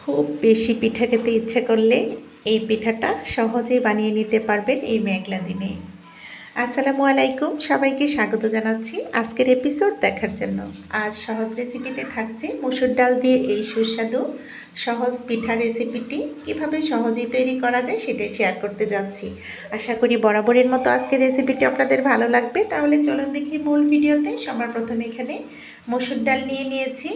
খুব বেশি পিঠা খেতে ইচ্ছে করলে এই পিঠাটা সহজেই বানিয়ে নিতে পারবেন এই মেঘলা দিনে। আসসালামু আলাইকুম, সবাইকে স্বাগত জানাচ্ছি আজকের এপিসোড দেখার জন্য। আজ সহজ রেসিপিতে থাকছে মসুর ডাল দিয়ে এই সুস্বাদু সহজ পিঠা রেসিপিটি কীভাবে সহজেই তৈরি করা যায় সেটাই শেয়ার করতে যাচ্ছি। আশা করি বরাবরের মতো আজকের রেসিপিটি আপনাদের ভালো লাগবে। তাহলে চলুন দেখি মূল ভিডিওতে। সবার প্রথমে এখানে মসুর ডাল নিয়ে নিয়েছি।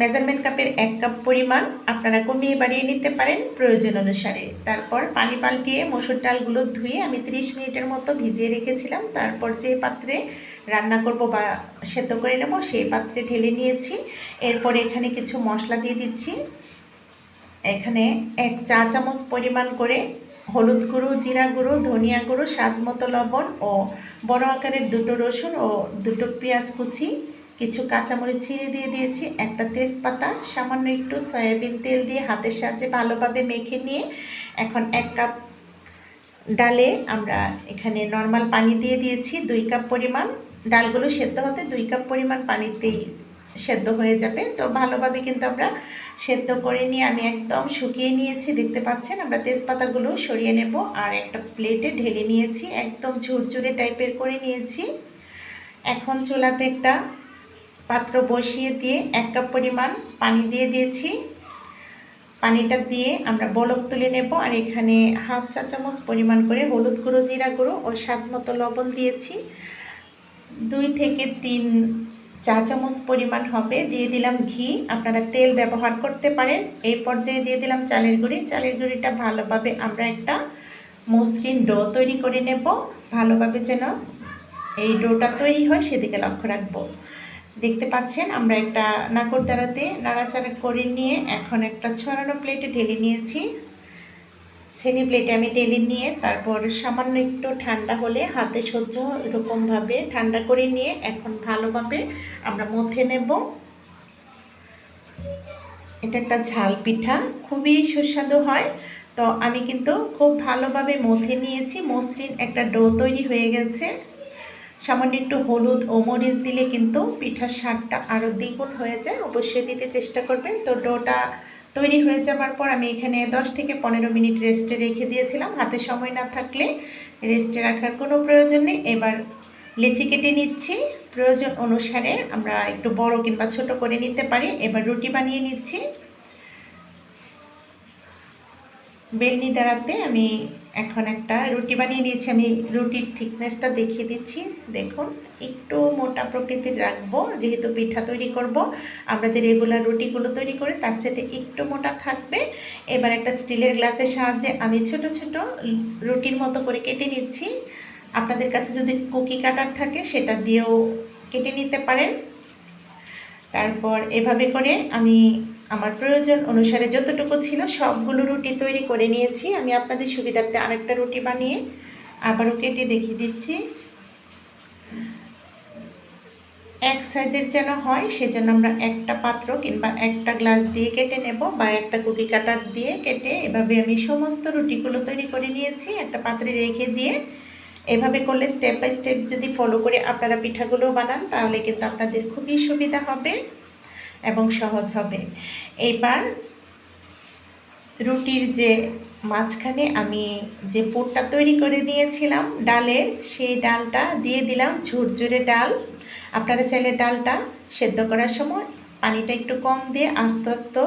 মেজারমেন্ট কাপের এক কাপ পরিমাণ আপনারা কমিয়ে বাড়িয়ে নিতে পারেন প্রয়োজন অনুসারে। তারপর পানি পাল্টিয়ে মসুর ডালগুলো ধুয়ে আমি 30 মিনিটের মতো ভিজিয়ে রেখেছিলাম। তারপর যে পাত্রে রান্না করব বা সেদ্ধ করে নেব সেই পাত্রে ঢেলে নিয়েছি। এরপর এখানে কিছু মশলা দিয়ে দিচ্ছি। এখানে এক চা চামচ পরিমাণ করে হলুদ গুঁড়ো, জিরা গুঁড়ো, ধনিয়া গুঁড়ো, স্বাদ মতো লবণ ও বড় আকারের দুটো রসুন ও দুটো পেঁয়াজ কুচি কিছু কাঁচামরিচ ছিঁড়ে দিয়ে দিয়েছি, একটা তেজপাতা, সামান্য একটু সয়াবিন তেল দিয়ে হাতের সাহায্যে ভালোভাবে মেখে নিয়ে এখন এক কাপ ডালে আমরা এখানে নর্মাল পানি দিয়ে দিয়েছি, দুই কাপ পরিমাণ। ডালগুলো সেদ্ধ হতে দুই কাপ পরিমাণ পানিতেই সেদ্ধ হয়ে যাবে। তো ভালোভাবে কিন্তু আমরা সেদ্ধ করে নিয়ে আমি একদম শুকিয়ে নিয়েছি, দেখতে পাচ্ছেন? আমরা তেজপাতাগুলো সরিয়ে নেব আর একটা প্লেটে ঢেলে নিয়েছি, একদম ঝুরঝুরে টাইপের করে নিয়েছি। এখন চুলাতে একটা পাত্র বসিয়ে দিয়ে এক কাপ পরিমাণ পানি দিয়ে দিয়েছি। পানিটা দিয়ে আমরা বলক তুলে নেব আর এখানে হাফ চা চামচ পরিমাণ করে হলুদ গুঁড়ো, জিরা গুঁড়ো ও স্বাদ মতো লবণ দিয়েছি। দুই থেকে তিন চা চামচ পরিমাণ হবে। দিয়ে দিলাম ঘি। আপনারা তেল ব্যবহার করতে পারেন। এই পর্যায়ে দিয়ে দিলাম চালের গুঁড়ি। চালের গুঁড়িটা ভালোভাবে আমরা একটা মসৃণ ডো তৈরি করে নেব। ভালোভাবে যেন এই ডোটা তৈরি হয়, সেদিকে লক্ষ্য রাখব। দেখতে পাচ্ছেন, আমরা একটা নাকর দ্বারাতে নাড়াচাড়া করে নিয়ে এখন একটা ছড়ানো প্লেটে ঢেলে নিয়েছি। ছেনি প্লেটে আমি ঢেলে নিয়ে তারপর সামান্য একটু ঠান্ডা হলে হাতে সহ্য এরকমভাবে ঠান্ডা করে নিয়ে এখন ভালোভাবে আমরা মথে নেব। এটা একটা ঝাল পিঠা, খুবই সুস্বাদু হয়। তো আমি কিন্তু খুব ভালোভাবে মথে নিয়েছি, মসৃণ একটা ডো তৈরি হয়ে গেছে। সামান্য একটু হলুদ ও মরিচ দিলে কিন্তু পিঠার স্বাদটা আরও দ্বিগুণ হয়ে যায়। অবশ্যই দিতে চেষ্টা করবেন। তো ডোটা তৈরি হয়ে যাওয়ার পর আমি এখানে দশ থেকে পনেরো মিনিট রেস্টে রেখে দিয়েছিলাম। হাতে সময় না থাকলে রেস্টে রাখার কোনো প্রয়োজন নেই। এবার লেচি কেটে নিচ্ছি। প্রয়োজন অনুসারে আমরা একটু বড় কিংবা ছোট করে নিতে পারি। এবার রুটি বানিয়ে নিচ্ছি। বেলনি দাঁড়াতে আমি এখন একটা রুটি বানিয়ে নিয়েছি। আমি রুটির থিকনেসটা দেখিয়ে দিচ্ছি। দেখুন, একটু মোটা প্রকৃতির রাখব, যেহেতু পিঠা তৈরি করব। আমরা যে রেগুলার রুটিগুলো তৈরি করি, তার সাথে একটু মোটা থাকবে। এবার একটা স্টিলের গ্লাসের সাহায্যে আমি ছোট ছোট রুটির মতো করে কেটে নিচ্ছি। আপনাদের কাছে যদি কুকি কাটার থাকে, সেটা দিয়েও কেটে নিতে পারেন। তারপর এভাবে করে আমি আমার প্রয়োজন অনুসারে যতটুকু ছিল সবগুলো রুটি তৈরি করে নিয়েছি। আমি আপনাদের সুবিধার্থে আরেকটা রুটি বানিয়ে আবারও কেটে দেখিয়ে দিচ্ছি। এক সাইজের যেন হয়, সেজন্য আমরা একটা পাত্র কিংবা একটা গ্লাস দিয়ে কেটে নেব বা একটা কুকি কাটার দিয়ে কেটে এভাবে আমি সমস্ত রুটিগুলো তৈরি করে নিয়েছি, একটা পাত্রে রেখে দিয়ে। এভাবে করলে স্টেপ বাই স্টেপ যদি ফলো করে আপনারা পিঠাগুলো বানান, তাহলে কিন্তু আপনাদের খুবই সুবিধা হবে। এবং সহজ হবে। এইবার রুটির যে মাঝখানে আমি যে পোটটা তৈরি করে দিয়েছিলাম ডালে, সেই ডালটা দিয়ে দিলাম ঝুরঝুরে ডাল। আপনারা চাইলে ডালটা সেদ্ধ করার সময় পানিটা একটু কম দিয়ে আস্তে আস্তে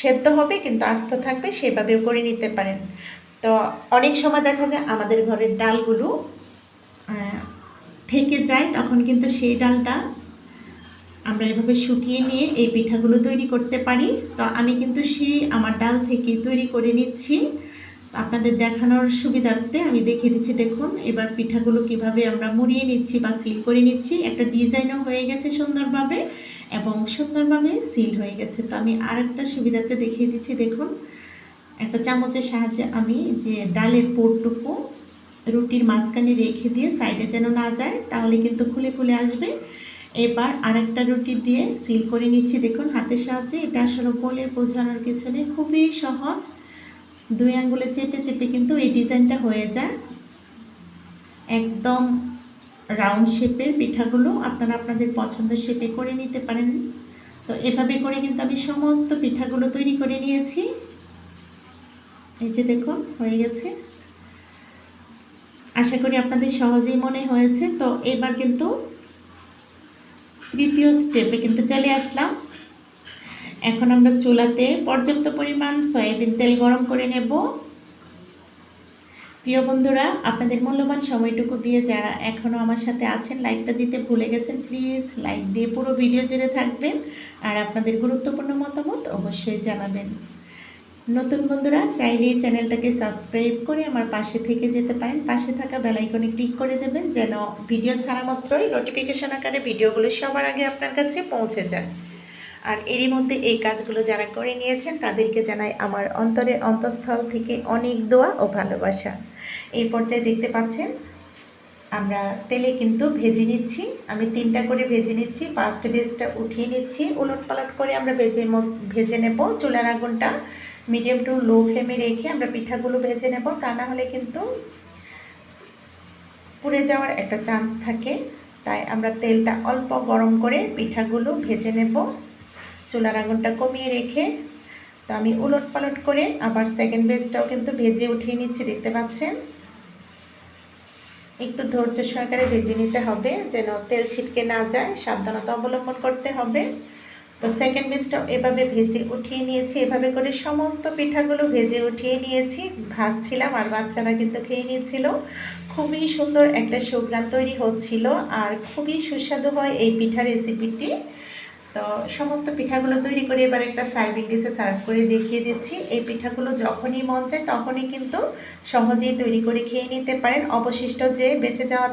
সেদ্ধ হবে, কিন্তু আস্ত থাকবে, সেভাবেও করে নিতে পারেন। তো অনেক সময় দেখা যায় আমাদের ঘরের ডালগুলো থেকে যায়, তখন কিন্তু সেই ডালটা আমরা এভাবে শুকিয়ে নিয়ে এই পিঠাগুলো তৈরি করতে পারি। তো আমি কিন্তু সেই আমার ডাল থেকে তৈরি করে নিচ্ছি। আপনাদের দেখানোর সুবিধার্থে আমি দেখিয়ে দিচ্ছি, দেখুন। এবার পিঠাগুলো কীভাবে আমরা মুড়িয়ে নিচ্ছি বা সিল করে নিচ্ছি। একটা ডিজাইনও হয়ে গেছে সুন্দরভাবে এবং সুন্দরভাবে সিল হয়ে গেছে। তো আমি আর একটা সুবিধার্থে দেখিয়ে দিচ্ছি, দেখুন। একটা চামচের সাহায্যে আমি যে ডালের পোরটুকু রুটির মাঝখানে রেখে দিয়ে সাইডে যেন না যায়, তাহলে কিন্তু খুলে খুলে আসবে। এবার আরেকটা রুটি দিয়ে সিল করে নিচ্ছি। দেখুন, হাতের সাহায্যে এটা আসলে বলে বোঝানোর কিছু নেই। খুবই সহজ। দুই আঙ্গুলে চেপে চেপে কিন্তু এই ডিজাইনটা হয়ে যায়। একদম রাউন্ড শেপের পিঠাগুলো আপনারা আপনাদের পছন্দের শেপে করে নিতে পারেন। তো এভাবে করে কিন্তু আমি সমস্ত পিঠাগুলো তৈরি করে নিয়েছি। এই যে দেখুন, হয়ে গেছে। আশা করি আপনাদের সহজেই মনে হয়েছে। তো এবার কিন্তু তৃতীয় স্টেপে কিন্তু চলে আসলাম। এখন আমরা চুলাতে পর্যাপ্ত পরিমাণ সয়াবিন তেল গরম করে নেব। প্রিয় বন্ধুরা, আপনাদের মূল্যবান সময়টুকু দিয়ে যারা এখনও আমার সাথে আছেন লাইকটা দিতে ভুলে গেছেন প্লিজ লাইক দিয়ে পুরো ভিডিও জেনে থাকবেন। আর আপনাদের গুরুত্বপূর্ণ মতামত অবশ্যই জানাবেন। নতুন বন্ধুরা, চাইলে চ্যানেলটাকে সাবস্ক্রাইব করে আমার পাশে থেকে যেতে পারেন। পাশে থাকা বেলাইকনে ক্লিক করে দেবেন যেন ভিডিও ছাড়া মাত্রই নোটিফিকেশন আকারে ভিডিওগুলো সবার আগে আপনার কাছে পৌঁছে যায়। আর এরই মধ্যে এই কাজগুলো যারা করে নিয়েছেন, তাদেরকে জানাই আমার অন্তরের অন্তঃস্থল থেকে অনেক দোয়া ও ভালোবাসা। এই পর্যায়ে দেখতে পাচ্ছেন, আমরা তেলে কিন্তু ভেজে নিচ্ছি। আমি তিনটা করে ভেজে নিচ্ছি। ফার্স্ট ভেজটা উঠিয়ে নিচ্ছি। উলট পালট করে আমরা ভেজে ভেজে নেব। চুলার আগুনটা মিডিয়াম টু লো ফ্লেমে রেখে আমরা পিঠাগুলো ভেজে নেব। তা না হলে কিন্তু পুড়ে যাওয়ার একটা চান্স থাকে। তাই আমরা তেলটা অল্প গরম করে পিঠাগুলো ভেজে নেব। চুলার আগুনটা কমিয়ে রেখে তো আমি উলট পালট করে আবার সেকেন্ড বেজটাও কিন্তু ভেজে উঠিয়ে নিচ্ছি, দেখতে পাচ্ছেন? একটু ধৈর্য সহকারে ভেজে নিতে হবে যেন তেল ছিটকে না যায়। সাবধানতা অবলম্বন করতে হবে। তো সেকেন্ড বেজটাও এভাবে ভেজে উঠিয়ে নিয়েছি। এভাবে করে সমস্ত পিঠাগুলো ভেজে উঠিয়ে নিয়েছি। ভাজছিলাম আর বাচ্চারা কিন্তু খেয়ে নিয়েছিল। খুবই সুন্দর একটা সুগ্রান তৈরি হচ্ছিল আর খুবই সুস্বাদু হয় এই পিঠা রেসিপিটি তো সমস্ত পিঠাগুলো তৈরি করে এবার একটা সার্ভিং ডিশে সার্ভ করে দেখিয়ে দিচ্ছি। এই পিঠাগুলো যখনই মন চায় তখনই কিন্তু সহজেই তৈরি করে খেয়ে নিতে পারেন। অবশিষ্ট যে বেঁচে যাওয়া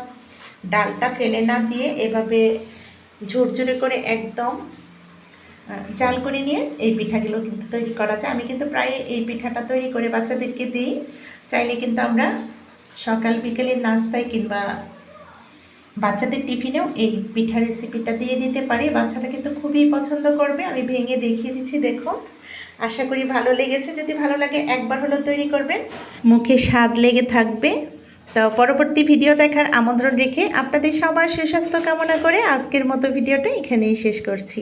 ডালটা ফেলে না দিয়ে এভাবে ঝুরঝুরে করে একদম জাল করে নিয়ে এই পিঠাগুলো কিন্তু তৈরি করা যায়। আমি কিন্তু প্রায় এই পিঠাটা তৈরি করে বাচ্চাদেরকে দিই। চাইলে কিন্তু আমরা সকাল, বিকেলের নাস্তায় কিংবা বাচ্চাদের টিফিনেও এই পিঠা রেসিপিটা দিয়ে দিতে পারি। বাচ্চারা কিন্তু খুবই পছন্দ করবে। আমি ভেঙে দেখিয়ে দিচ্ছি, দেখো। আশা করি ভালো লেগেছে। যদি ভালো লাগে, একবার হলো তৈরি করবেন। মুখে স্বাদ লেগে থাকবে। তো পরবর্তী ভিডিও দেখার আমন্ত্রণ রেখে আপনাদের সবার সুস্বাস্থ্য কামনা করে আজকের মতো ভিডিওটা এখানেই শেষ করছি।